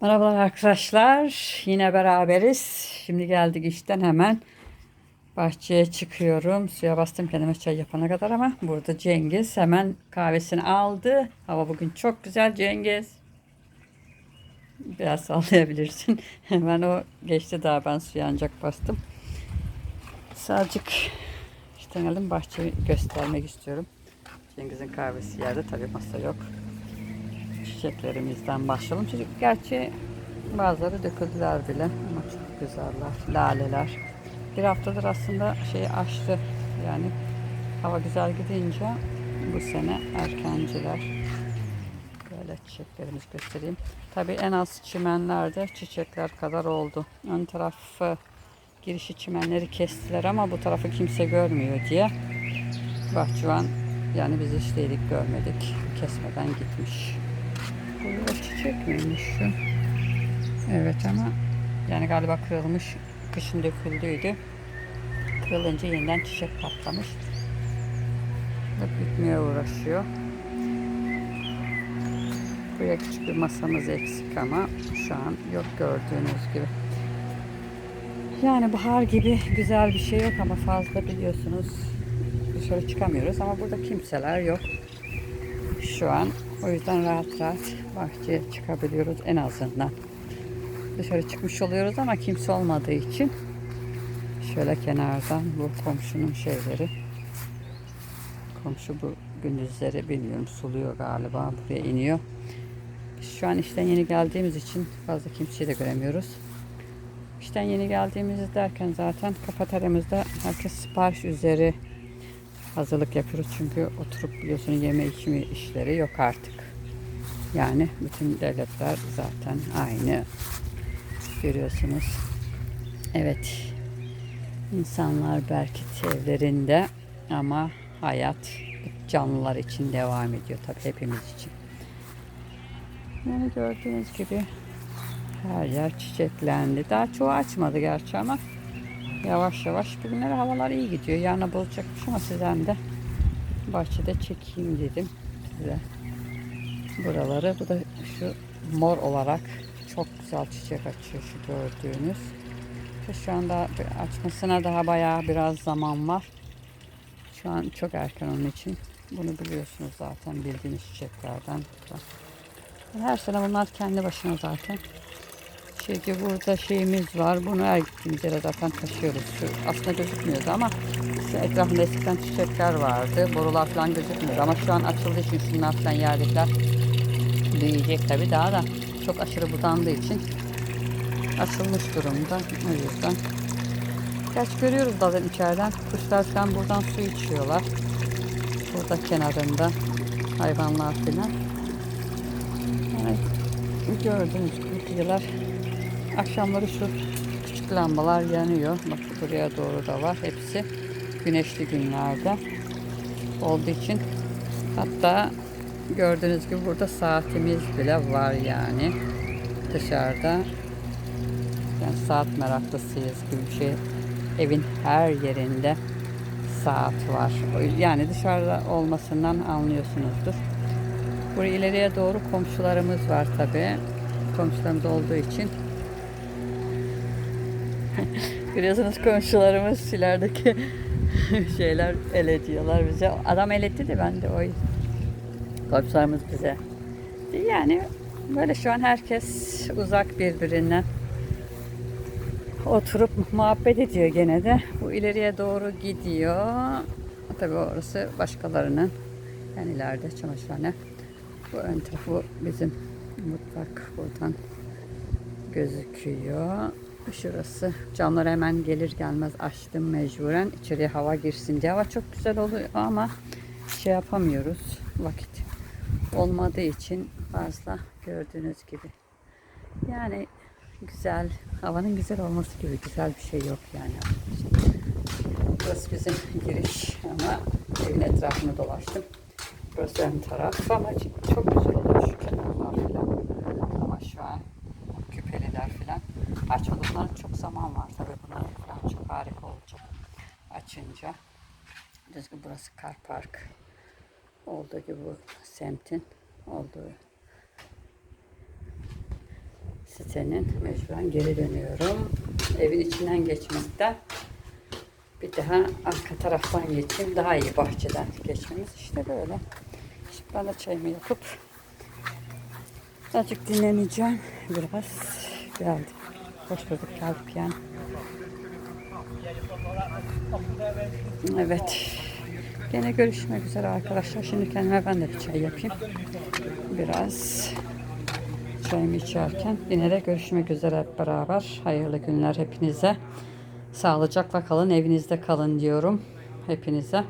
Merhabalar arkadaşlar. Yine beraberiz. Şimdi geldik işten hemen bahçeye çıkıyorum. Suya bastım kendime çay yapana kadar ama burada Cengiz hemen kahvesini aldı. Hava bugün çok güzel Cengiz. Biraz sallayabilirsin. Hemen o geçti daha ben suya ancak bastım. Sadece işte geldim bahçeyi göstermek istiyorum. Cengiz'in kahvesi yerde tabii masa yok çiçeklerimizden başlayalım. Çocuk gerçi bazıları döküldüler bile ama çok güzeller. Laleler. Bir haftadır aslında şeyi açtı. Yani hava güzel gidince bu sene erkenciler. Böyle çiçeklerimiz göstereyim. Tabii en az çimenlerde çiçekler kadar oldu. Ön tarafı girişi çimenleri kestiler ama bu tarafı kimse görmüyor diye. Bahçıvan yani biz hiç değilik görmedik. Kesmeden gitmiş. Bu çiçek miymiş şu? Evet ama yani galiba kırılmış. Kışın döküldüydü. Kırılınca yeniden çiçek patlamış. Ve bitmeye uğraşıyor. Buraya küçük bir masamız eksik ama şu an yok gördüğünüz gibi. Yani bahar gibi güzel bir şey yok ama fazla biliyorsunuz dışarı çıkamıyoruz ama burada kimseler yok. Şu an o yüzden rahat rahat bahçeye çıkabiliyoruz en azından. Dışarı çıkmış oluyoruz ama kimse olmadığı için şöyle kenardan bu komşunun şeyleri komşu bu gündüzleri bilmiyorum suluyor galiba buraya iniyor. Biz şu an işten yeni geldiğimiz için fazla kimseyi de göremiyoruz. İşten yeni geldiğimiz derken zaten kafeteryamızda herkes sipariş üzeri hazırlık yapıyoruz. Çünkü oturup biliyorsun yeme içme işleri yok artık. Yani bütün devletler zaten aynı. Görüyorsunuz. Evet. İnsanlar belki evlerinde ama hayat canlılar için devam ediyor tabii hepimiz için. Yani gördüğünüz gibi her yer çiçeklendi. Daha çoğu açmadı gerçi ama yavaş yavaş. Bugünlere havalar iyi gidiyor. Yarına bulacakmış ama sizden de bahçede çekeyim dedim size. Buraları. Bu da şu mor olarak çok güzel çiçek açıyor şu gördüğünüz. Şu anda açmasına daha bayağı biraz zaman var. Şu an çok erken onun için. Bunu biliyorsunuz zaten bildiğiniz çiçeklerden. Her sene bunlar kendi başına zaten. Çünkü burada şeyimiz var. Bunu her gittiğimiz zaten taşıyoruz. Şu aslında gözükmüyordu ama işte etrafında eskiden çiçekler vardı. Borular falan gözükmüyordu ama şu an açıldığı için şunlar falan yerdekiler büyüyecek tabii daha da çok aşırı budandığı için açılmış durumda. O yüzden Gerçi görüyoruz bazen içeriden. Kuşlar falan buradan su içiyorlar. Burada kenarında hayvanlar falan. Evet. Gördüğünüz gibi kediler Akşamları şu küçük lambalar yanıyor. Bak buraya doğru da var. Hepsi güneşli günlerde olduğu için. Hatta gördüğünüz gibi burada saatimiz bile var yani. Dışarıda yani saat meraklısıyız gibi bir şey. Evin her yerinde saat var. Yani dışarıda olmasından anlıyorsunuzdur. Buraya ileriye doğru komşularımız var tabi komşularımız olduğu için Biliyorsunuz komşularımız ilerideki şeyler el ediyorlar bize. Adam el etti de ben de o komşularımız bize. Yani böyle şu an herkes uzak birbirinden oturup muhabbet ediyor gene de. Bu ileriye doğru gidiyor. Tabii orası başkalarının. Yani ileride çamaşırhane. Bu ön tarafı bizim mutfak buradan gözüküyor. Şurası. Camları hemen gelir gelmez açtım mecburen. İçeriye hava girsin diye. Hava çok güzel oluyor ama şey yapamıyoruz. Vakit olmadığı için fazla gördüğünüz gibi. Yani güzel, havanın güzel olması gibi güzel bir şey yok yani. Burası bizim giriş ama evin etrafını dolaştım. Burası ön taraf ama çok güzel şu kenarlar falan. Ama şu an küpeliler falan. Açmadı bunların çok zaman var tabii bunlar falan çok harika olacak açınca. Düzgün burası kar park olduğu gibi bu semtin olduğu sitenin mecburen geri dönüyorum. Evin içinden geçmekten bir daha arka taraftan geçeyim. Daha iyi bahçeden geçmemiz işte böyle. Şimdi ben de çayımı yapıp azıcık dinleneceğim. Biraz geldi. Hoş bulduk geldik yani. Evet. Gene görüşmek üzere arkadaşlar. Şimdi kendime ben de bir çay yapayım. Biraz çayımı içerken yine de görüşmek üzere hep beraber. Hayırlı günler hepinize. Sağlıcakla kalın, evinizde kalın diyorum hepinize.